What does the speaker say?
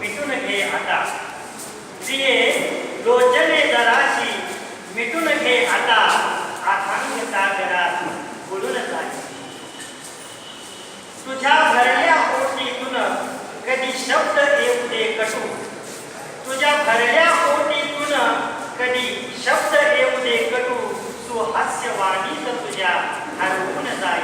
मिटून घे आता. प्रिये लोचने जराशी मिटून घे आता. अथांग सागरात बोलून जाई तुझ्या भरल्या ओटीतून कधी शब्द येऊ दे कटू. तुझ्या भरल्या ओटीतून कधी शब्द येऊ दे कटू. तू वाणीत तुझ्या हरवून जाई